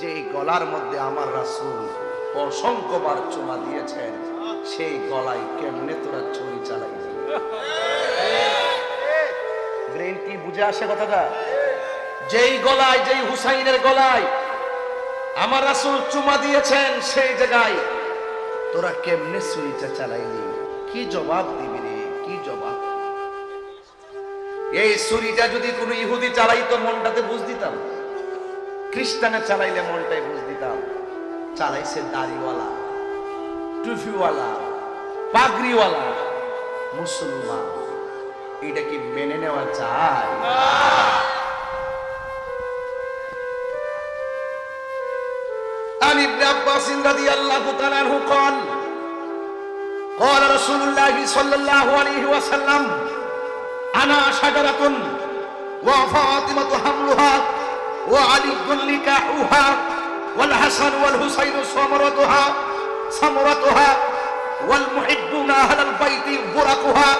যে গলার মধ্যে আমার রাসূল অসংখ্যবার চুমা দিয়েছেন, সেই গলায় কেমনে তোরা চালাইলি ব্রেন কি বুঝে আসে কথাটা? যেই গলায়, যেই হুসাইনের গলায় আমার রাসূল চুমা দিয়েছেন, সেই জায়গায় তোরা কেমনে ছুরিটা চালাইলি? কি জবাব দিবি রে? কি জবাব? এই ছুরিটা যদি কোনো ইহুদি চালাইতো, মনটাতে বুঝ দিতাম। খ্রিস্টানে চালাইলে মনটাই বুঝ দিতাম চালাইছে দাড়িওয়ালা টুফিওয়ালা পাগড়িওয়ালা মুসলমান এটা কি মেনে নেওয়া যায় عن ابن عباس رضي الله تعالى عنه قال قال رسول الله صلى الله عليه وسلم أنا شجرة وفاطمة حملها وعلي نكاحها والحسن والحسين ثمرتها ثمرتها والمحبون أهل البيت بركها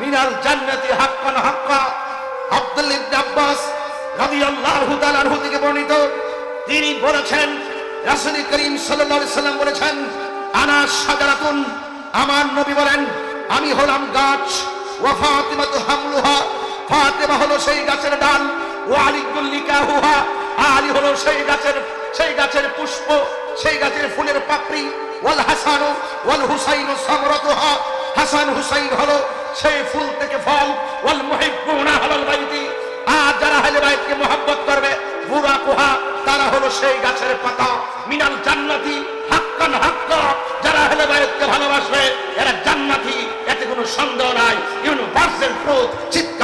من الجنة حقا حقا عبد الله بن عباس رضي الله تعالى عنه থেকে বর্ণিত তিনি বলেছেন রাসূল করিম সাল্লাল্লাহু আলাইহি সাল্লাম বলেছেন আনা শাজারাতুন আমার নবী বলেন আমি হলাম গাছ ওয়া ফাতিমাতু হামলুহা ফাতেমা হলো সেই গাছের ডাল সেই গাছের সেই ফুলের পাপড়ি। ফুল থেকে ফল। ওয়াল মুহিব্বুনা আর যারা আহলে বাইতকে মোহাব্বত করবে বুরা কুহা তারা হলো সেই গাছের পাতা। মিনাল জান্নাতি হাক্কান হাক্কা। যারা আহলে বাইতকে ভালোবাসবে, এরা জান্নাতি। এতে কোনো সন্দেহ নাই। ইউনিভার্সাল ট্রুথ চিৎকার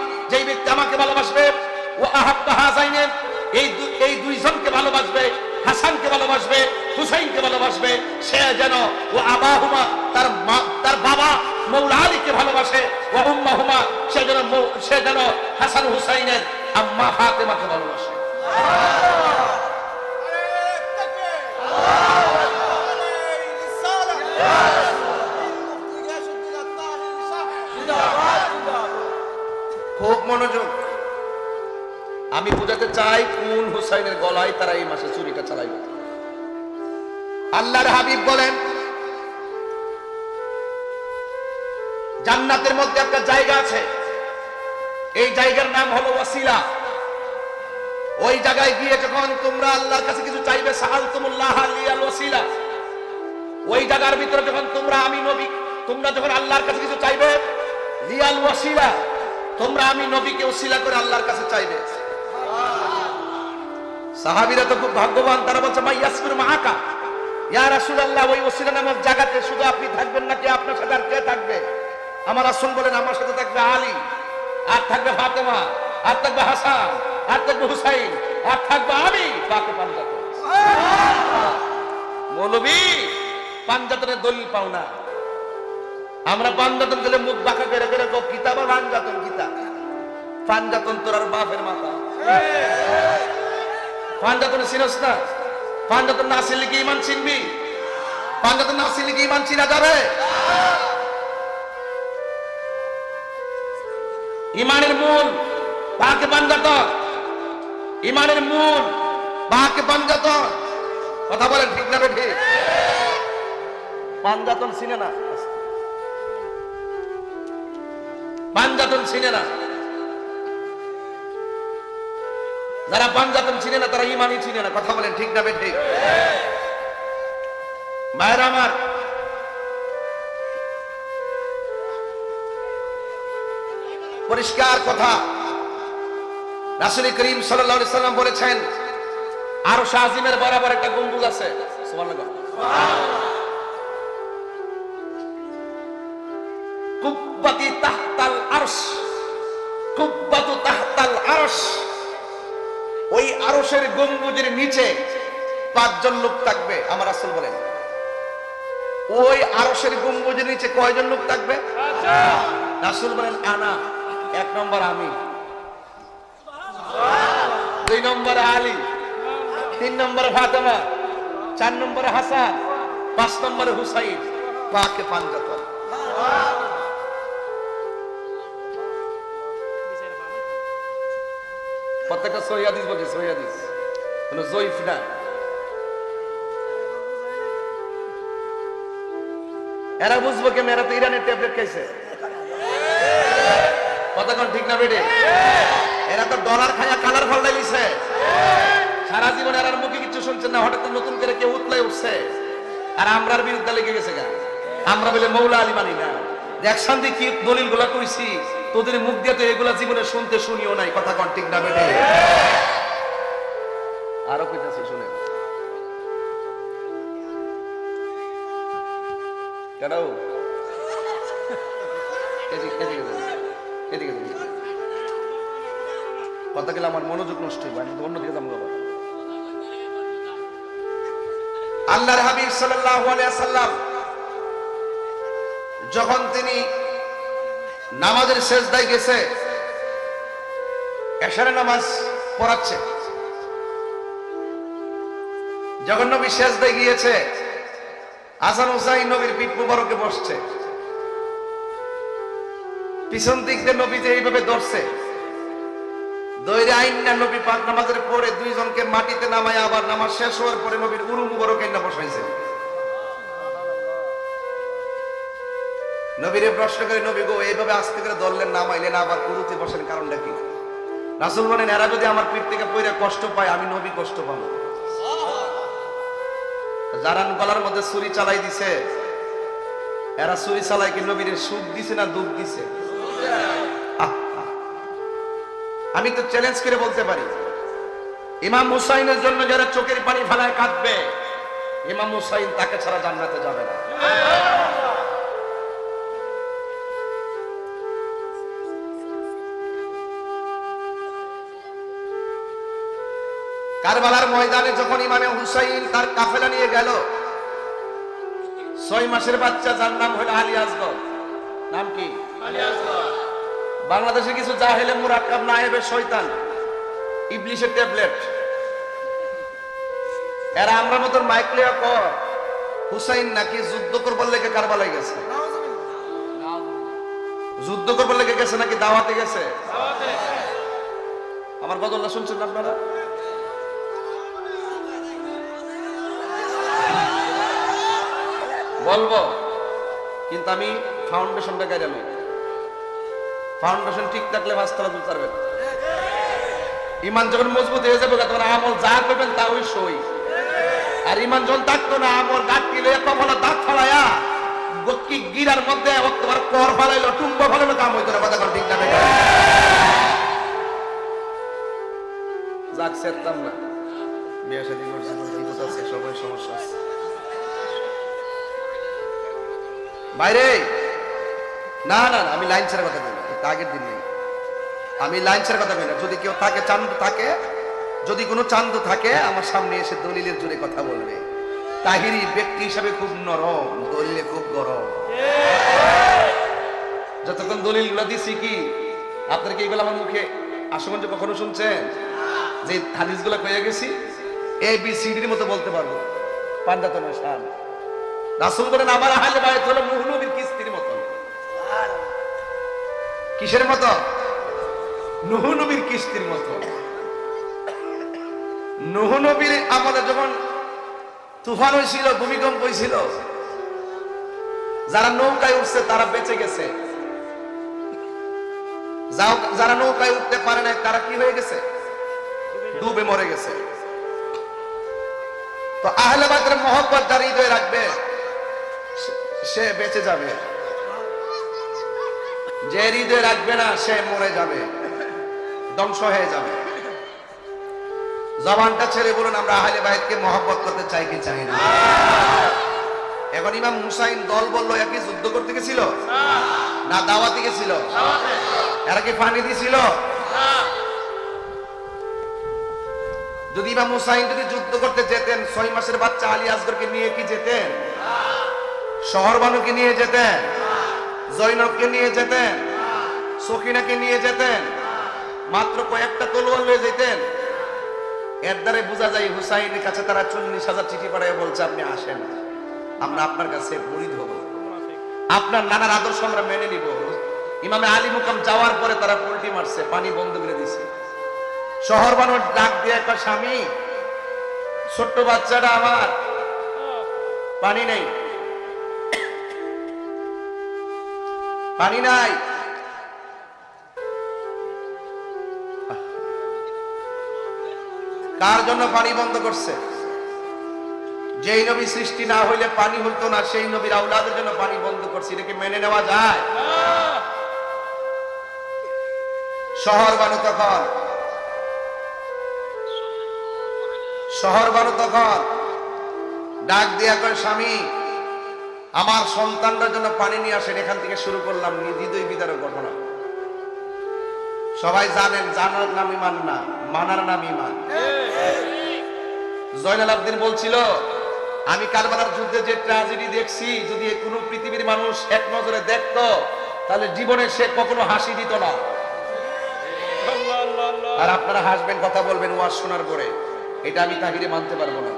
যেই ব্যক্তি আমাকে ভালোবাসবে, ও আহাব্বা হাসাইনের, এই এই দুইজনকে ভালোবাসবে, হাসানকে ভালোবাসবে, হুসাইনকে ভালোবাসবে, সে যেন ও আবাহুমা, তার মা- তার বাবা মৌলা ভালোবাসে, ও উম্মা হুমা সে যেন সে যেন হাসান হুসাইনের আম্মা ফাতেমাকে ভালোবাসে। খুব মনোযোগ। আমি বুঝাতে চাই কোন হুসাইনের গলায় তারা এই মাসে চুরিটা চালাইবে। আল্লাহর হাবিব বলেন, জান্নাতের মধ্যে একটা জায়গা আছে। এই জায়গার নাম হলো ওয়াসিলা। ওই জায়গায় গিয়ে যখন তোমরা আল্লাহর কাছে কিছু চাইবে সাহাল তুমুল্লাহ আলিয়াল ওয়াসিলা। ওই জায়গার ভিতরে যখন তোমরা, আমি নবী, তোমরা যখন আল্লাহর কাছে কিছু চাইবে, লিয়াল ওয়াসিলা। তোমরা আমি নবীকে ওসিলা করে আল্লাহর কাছে চাইবে। সাহাবিরা তো খুব ভাগ্যবান তারা বলছে মাই ইয়াসমির মাহাকা ইয়া রাসূলুল্লাহ ওই ওসিলা নামক জায়গাতে শুধু আপনি থাকবেন নাকি আপনার সাথে আর কে থাকবে? আমার রাসূল বলেন আমার সাথে থাকবে আলী আর থাকবে ফাতেমা আর থাকবে হাসান আর থাকবে হুসাইন আর থাকবে আমি পাকে পাঞ্জাতন মৌলবী পাঞ্জাতনের দলিল পাও না। আমরা পাঞ্জাতন গেলে মুখ বাঁকা করে করে কো কিতাব আর পাঞ্জাতন কিতাব পাঞ্জাতন তোর আর বাপের মাথা। পাঞ্জাতন চিনস না? পাঞ্জাতন না চিনলে কি ইমান চিনবি? পাঞ্জাতন না চিনলে কি ইমান চিনা যাবে? ইমানের মূল পাকে পাঞ্জাতন ইমানের মূল পাকে পাঞ্জাতন কথা বলেন ঠিক না বে ঠিক? পাঞ্জাতন চিনে না। পাঞ্জাতন চিনে না। যারা পাঞ্জাতন চিনে না তারা ইমানই চিনে না। কথা বলেন ঠিক না বে ঠিক ভাইরা আমার পরিষ্কার কথা। রাসুল করিম আলাইহি সাল্লাম বলেছেন আরও শাহজিমের বরাবর একটা গম্বুজ আছে। কুব্বাতি তাহতাল আরশ, কুব্বাতু তাহতাল আরশ। ওই আরশের গম্বুজের নিচে পাঁচজন লোক থাকবে, আমার রাসূল বলেন। ওই আরশের গম্বুজের নিচে কয়জন লোক থাকবে? রাসূল বলেন, আনা, এক নম্বর আমি। দুই নম্বরে আলী, তিন নম্বরে ফাতেমা, চার নম্বরে হাসান, পাঁচ নম্বরে হুসাইন, পাকে পাঞ্জাতন। প্রত্যেকটা সহিদিস বলছে সহিদিস কোনো জয়ীফ না। এরা বুঝব কেন এরা তো ইরানের ট্যাবলেট খাইছে। কতক্ষণ ঠিক না বেটে এরা তো ডলার খায়া কালার ফাল্টাই লিছে সারা জীবন এরার মুখে কিছু শুনছেন না, হঠাৎ নতুন করে কেউ উতলাই উঠছে। আর আমরার বিরুদ্ধে লেগে গেছে গা। আমরা বলে মৌলা আলী মানি না। দেখ শান্তি, কি দলিলগুলা কইছি? তোদের মুখ দিয়ে তো এগুলা জীবনে শুনতে শুনিও নাই, কথা কন ঠিক না বেটে আরও কইতাছি, শুনে। কথা গেলে আমার মনোযোগ নষ্ট হইব, আমি অন্যদিকে যাব বাবা আল্লাহর হাবিব সাল্লাল্লাহু আলাইহি সাল্লাম যখন তিনি নামাজের শেষদায় গেছে এশারে নামাজ পড়াচ্ছে। যখন নবী শেষদায় গিয়েছে হাসান হুসাইন নবীর পিঠ মুবারকে বসছে। পিছন দিক দিয়ে নবী যে এইভাবে ধরছে দৈরে আইনা নবী পাক নামাজের পরে দুইজনকে মাটিতে নামায়, আবার নামাজ শেষ হওয়ার পরে নবীর উরু মুবারক আইনা বসাইছে। নবীরে প্রশ্ন করে, নবী গো, এইভাবে আস্তে করে ধরলেন নামাইলেন আবার উরুতে বসেন কারণটা কি? রাসুল বলেন, এরা যদি আমার পিঠ থেকে পইরা কষ্ট পায়, আমি নবী কষ্ট পাবো। যারা গলার মধ্যে ছুরি চালাই দিছে, এরা ছুরি চালাই কি নবীর সুখ দিছে না দুঃখ দিছে। আমি তো চ্যালেঞ্জ করে বলতে পারি। ইমাম হুসাইনের জন্য যারা চোখের পানি ফেলায় কাঁদবে, ইমাম হুসাইন তাকে ছাড়া জান্নাতে যাবে না। কারবালার ময়দানে যখন ইমামে হুসাইন তার কাফেলা নিয়ে গেল ছয় মাসের বাচ্চা যার নাম হলো আলী আসগর। নাম কি? বাংলাদেশে কিছু জাহেলে মুরাক্কাব নায়েবে শয়তান। ইবলিশের ট্যাবলেট। এরা আমরা মতন মাইক লিয়া কর হুসাইন নাকি যুদ্ধ করবার লেগে কারবালায় গেছে? যুদ্ধ করবার লেগে গেছে নাকি দাওয়াতে গেছে? আমার গজলটা শুনছেন না আপনারা? বলব, কিন্তু আমি ফাউন্ডেশনটা গাইলে আমি ফাউন্ডেশন ঠিক থাকলে পাঁচতলা তুলতে পারবে না। ইমান যখন মজবুত হয়ে যাবে, তখন আমল যা করবেন তা ওই সই। আর ইমান যখন থাকতো না, আমল গাছ কিলো কমলা দাঁত ফলাইয়া গক্কি গিরার মধ্যে তোমার কর ফালাইলো, টুম্ব ফালাইলো, কাম হইতো না, কথা ঠিক না যাক, সেরতাম না। বিয়ে শাদী করছি সবাই সমস্যা আছে। বাইরে। না না আমি লাইন ছেড়ে কথা বলি আগের দিন নেই। আমি লাইন ছেড়ে কথা বলি না, যদি কেউ থাকে, চান্দ থাকে, যদি কোনো চান্দ থাকে, আমার সামনে এসে দলিলের জোরে কথা বলবে। তাহিরি ব্যক্তি হিসাবে খুব নরম, দলিলে খুব গরম। যতক্ষণ দলিলগুলা দিছি কি, আপনার কি এগুলো আমার মুখে আসমঞ্জ কখনো শুনছেন? যে হাদিসগুলা কয়ে গেছি এ বি সিডির মতো বলতে পারব। পান্ডাতন শান রাসুল বলেন, আমার আহলে বায়ত হলো মুহনবীর কিস্তির মতো কিসের মতো নুহ কিস্তির মতো নুহ আমলে যখন তুফান হয়েছিল, ভূমিকম্প হয়েছিল, যারা নৌকায় উঠছে, তারা বেঁচে গেছে। যারা নৌকায় উঠতে পারে না তারা কি হয়ে গেছে? ডুবে মরে গেছে। তো আহলে বাদের মহব্বত দাঁড়িয়ে রাখবে সে- বেঁচে যাবে। যে হৃদয়ে রাখবে না, সে মরে যাবে। ধ্বংস হয়ে যাবে। জবানটা ছেড়ে বলুন, আমরা আহলে বাইতকে মহব্বত করতে চাই কি চাই না? এখন ইমাম হুসাইন দল বলল একই যুদ্ধ করতে গেছিল? না, দাওয়াতে গেছিল? এরা কি পানি দিছিল? যদি ইমাম হুসাইন যদি যুদ্ধ করতে যেতেন, ছয় মাসের বাচ্চা আলী আসগরকে নিয়ে কি যেতেন? শহর বানুকে নিয়ে যেতেন। জৈনবকে নিয়ে যেতেন। সখিনাকে নিয়ে যেতেন। মাত্র কয়েকটা তলোয়ার লয়ে যেতেন। এর দ্বারে বোঝা যায় হুসাইনের কাছে তারা চল্লিশ হাজার চিঠি পাঠায়, বলছে, আপনি আসেন। আমরা আপনার কাছে মুড়িদ হব। আপনার নানার আদর্শ আমরা মেনে নিব। ইমামে আলী মুকাম যাওয়ার পরে তারা পোল্টি মারছে, পানি বন্ধ করে দিছে। শহর বানোর ডাক দিয়ে একটা স্বামী, ছোট্ট বাচ্চাটা আমার, পানি নেই। পানি নাই। কার জন্য পানি বন্ধ করছে? যেই নবী সৃষ্টি না হইলে পানি হইতো না, সেই নবীর আউলাদের জন্য পানি বন্ধ করছে। এটাকে মেনে নেওয়া যায়? শহর বানু তখন। শহর বানু তখন। ডাক দিয়া করে স্বামী আমার সন্তানদের জন্য পানি নিয়ে আসেন, এখান থেকে শুরু করলাম হৃদয় বিদারের ঘটনা। সবাই জানেন, জানার নাম ইমান না, মানার নাম ইমান। জয়নাল আবদিন বলছিল, আমি কারবালার যুদ্ধে যে ট্রাজেডি দেখছি, যদি কোনো পৃথিবীর মানুষ এক নজরে দেখতো, তাহলে জীবনে সে কখনো হাসি দিত না। আর আপনারা হাসবেন, কথা বলবেন, ওয়াজ শোনার পরে। এটা আমি তাহিরে মানতে পারব না।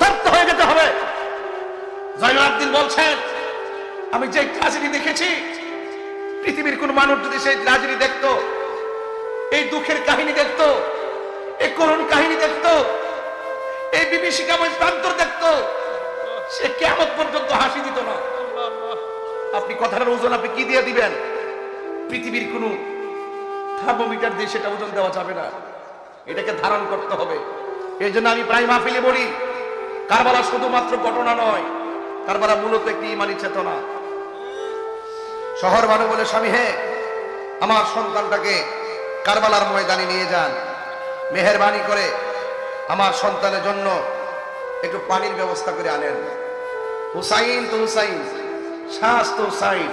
স্তব্ধ হয়ে যেতে হবে। জয়নাল বলছেন, আমি যে ট্রাজেডি দেখেছি, পৃথিবীর কোন মানুষ যদি সেই ট্রাজেডি দেখত, এই দুঃখের কাহিনী দেখতো, এই করুণ কাহিনী দেখতো, এই বিভীষিকাময় প্রান্তর দেখত, সে কেমন পর্যন্ত হাসি দিত না। আপনি কথাটার ওজন আপনি কি দিয়ে দিবেন? পৃথিবীর কোন থার্মোমিটার দিয়ে সেটা ওজন দেওয়া যাবে না। এটাকে ধারণ করতে হবে। এই জন্য আমি প্রায় মাহফিলে বলি কারবালা শুধুমাত্র ঘটনা নয়, কারবালা মূলত একটি ইমানি চেতনা। শহর মানুষ বলে, স্বামী হে, আমার সন্তানটাকে কারবালার ময়দানে নিয়ে যান। মেহরবানি করে আমার সন্তানের জন্য একটু পানির ব্যবস্থা করে আনেন। হুসাইন তো হুসাইন শাস তো হুসাইন,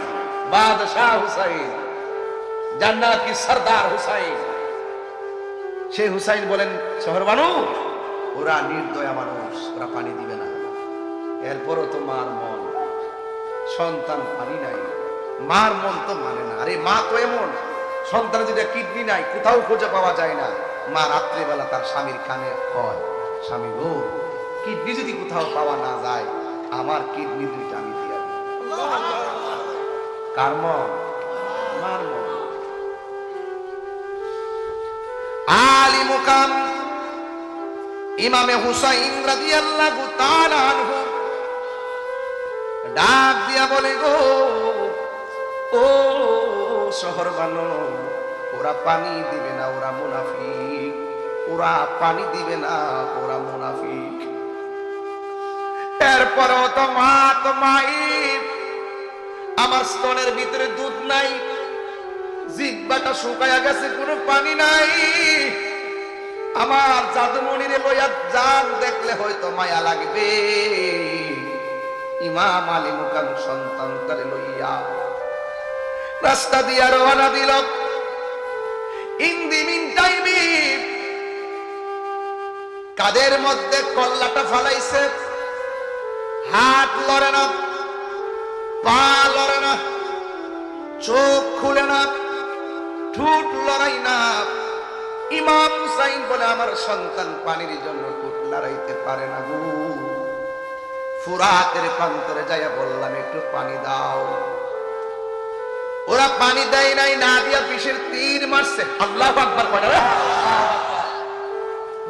বাদশাহ হুসাইন, জান্নাত কি সর্দার হুসাইন? সে হুসাইন বলেন, শহর বানু ওরা নির্দয়া মানুষ ওরা পানি দিবে না। এরপরও তো মার মন। সন্তান পানি নাই। মার মন তো মানে না। আরে মা তো এমন। সন্তান যদি কিডনি নাই, কোথাও খুঁজে পাওয়া যায় না। মা রাত্রিবেলা তার স্বামীর কানে হয় স্বামী গো, কিডনি যদি কোথাও পাওয়া না যায়, আমার কিডনি দুইটা আমি দিয়া কার মন? মার মন। আলী মুকাম ইমামে হুসাইন রাদিয়াল্লাহু তাআলা আনহু ডাক দিয়া বলে গো, ও শহর বানো, ওরা পানি দিবে না, ওরা মুনাফিক। ওরা পানি দিবে না, ওরা মুনাফিক। এরপরও তো মা, তো মাই, আমার স্তনের ভিতরে দুধ নাই জিব্বাটা শুকায়া গেছে, কোনো পানি নাই। আমার জাদুমণিরে লইয়া জান দেখলে হয়তো মায়া লাগবে। ইমাম আলী মুকাম সন্তান করে লইয়া রাস্তা দিয়া রওনা দিল। ইন মিন টাইমে কাদের মধ্যে কল্লাটা ফালাইছে? হাত লড়ে না, পা লড়ে না, চোখ খুলে না, ঠুট লড়াই না। ইমাম হুসাইন বলে আমার সন্তান পানির জন্য ঠুট লড়াইতে পারে না গো। ফুরাতের প্রান্তরে যাইয়া বললাম, একটু পানি দাও। ওরা পানি দেয় নাই, না দিয়া বিষের তীর মারছে। আল্লাহ আকবার কয়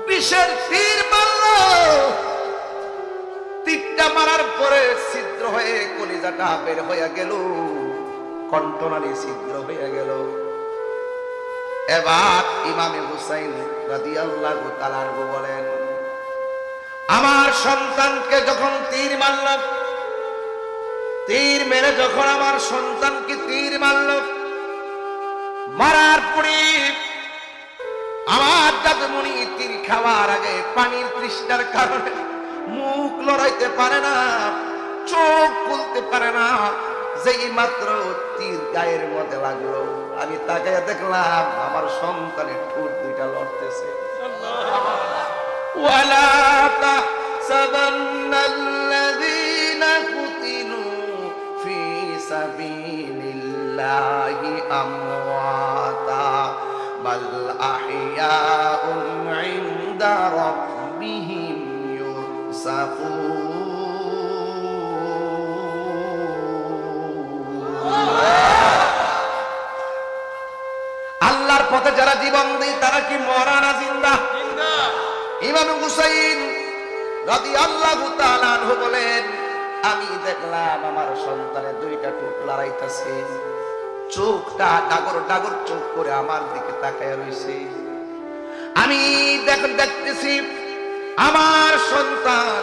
বিষের তীর মারল। তীরটা মারার পরে ছিদ্র হয়ে কলিজাটা বের হয়ে গেল। কণ্ঠনালী ছিদ্র হয়ে গেল। এবার ইমামে হুসাইন রাদিয়াল্লাহু তাআলা আনহু বলেন, আমার সন্তানকে যখন তীর মারল তীর মেরে যখন আমার সন্তানকে তীর মারল মারার পরে আমার দাদুমণি তীর খাওয়ার আগে পানির তৃষ্ণার কারণে মুখ লড়াইতে পারে না, চোখ খুলতে পারে না যেই মাত্র তীর গায়ের মধ্যে লাগলো আমি তাকে দেখলাম আমার সন্তানের ঠোঁট দুইটা লড়তেছে ولا تحسبن الذين قتلوا في سبيل الله أمواتا بل أحياء عند ربهم يرزقون পথে যারা জীবন দেয় তারা কি মরা না জিন্দা? ইমাম হুসাইন রাদি আল্লাহ তাআলাহু বলেন আমি দেখলাম আমার সন্তানের দুইটা টুক লড়াইতেছে। চোখটা ডাগর ডাগর চোখ করে আমার দিকে তাকায় রইছে। আমি দেখ দেখতেছি আমার সন্তান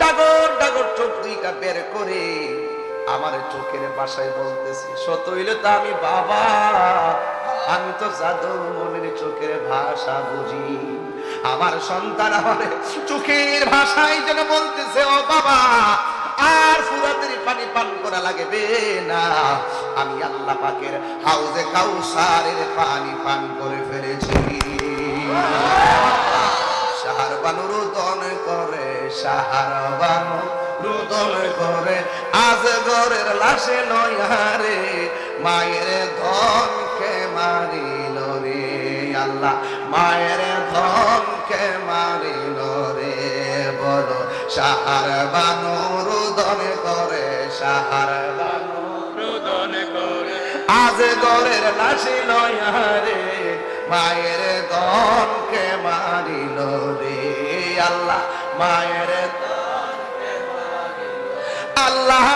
ডাগর ডাগর চোখ দুইটা বের করে আমার চোখের বাসায় বলতেছি সত হইলে তো আমি বাবা আমি তো জাদু মনের চোখের ভাষা বুঝি। আমার সন্তান আমার চোখের ভাষায় যেন বলতেছে, ও বাবা, আর ফুরাতের পানি পান করা লাগবে না। আমি আল্লাহ পাকের হাউজে কাউসারের পানি পান করে ফেলেছি। সাহার বানু রোদন করে, সাহার বানু রোদন করে, আজ গরের লাশে নয়ারে মায়ের ধনকে মারিল রে আল্লাহ। মায়ের ধনকে মারিল রে বলো সাহার বানু রোদন করে, সাহার আজ গরের লাশি লয়ারে মায়ের দনকে মারিল রে আল্লাহ। মায়ের। আল্লাহ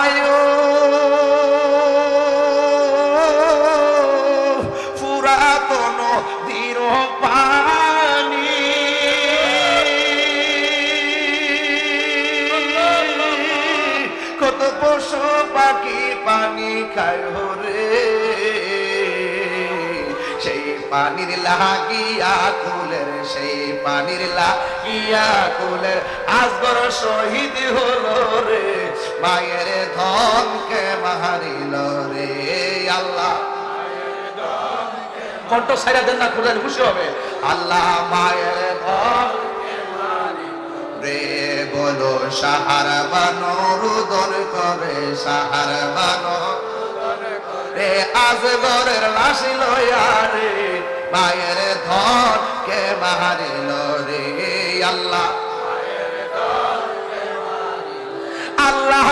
পশু পাখি পানি খায় রে সেই পানির লাগিয়া কুলের সেই পানির লাগিয়া কুলের আজগর শহীদ হলো রে। মায়ের ধনকে মারিল রে আল্লাহ। কণ্ঠ সাইরা দেন না খুঁজে খুশি হবে। আল্লাহ মায়ের ধন রে বলো, সাহার বানো, রুদন করে, সাহার বানো রে আজ গরের লাশি লয়া রে, মায়ের ধর কে মারিল রে? আল্লাহ আল্লাহ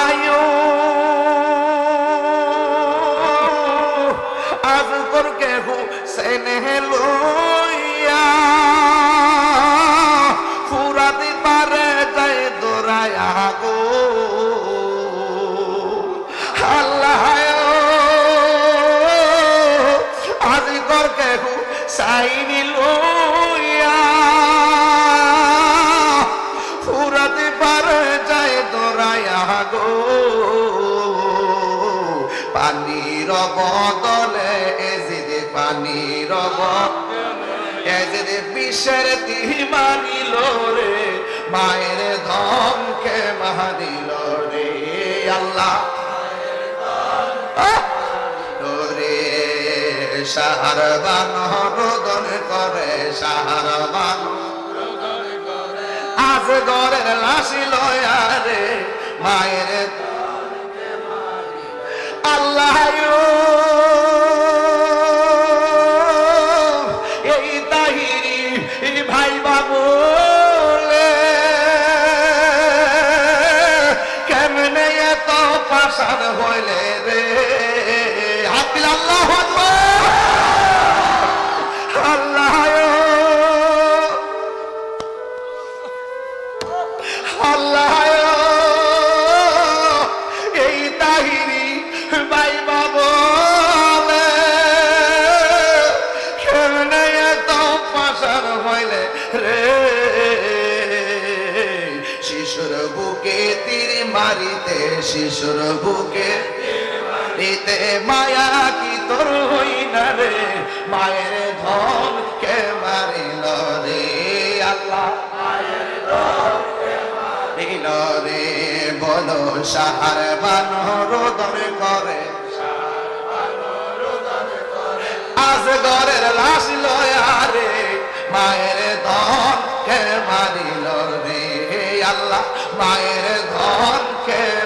হুসাইনি লইয়া ফুরাতে পারে যায় দোরায়া গো পানির বদলে এজিদে, পানির এজিদে, বিষের মানিল রে, মায়ের ধমকে মারিল রে, আল্লাহ। সাহার বান রোদন করে সাহারবান। আজ গরের লাশি লয়া রে মায়ের আল্লাহ শিশুর বুকে। নিতে মায়া কি তোর হই না রে? মায়ের ধন কে মারিল রে? আল্লাহ রে? বলো, সাহার বানর দরে করে। আজ ঘরের লাশ লয়া রে। মায়ের ধন কে মারিল রে? আল্লাহ মায়ের ধন কে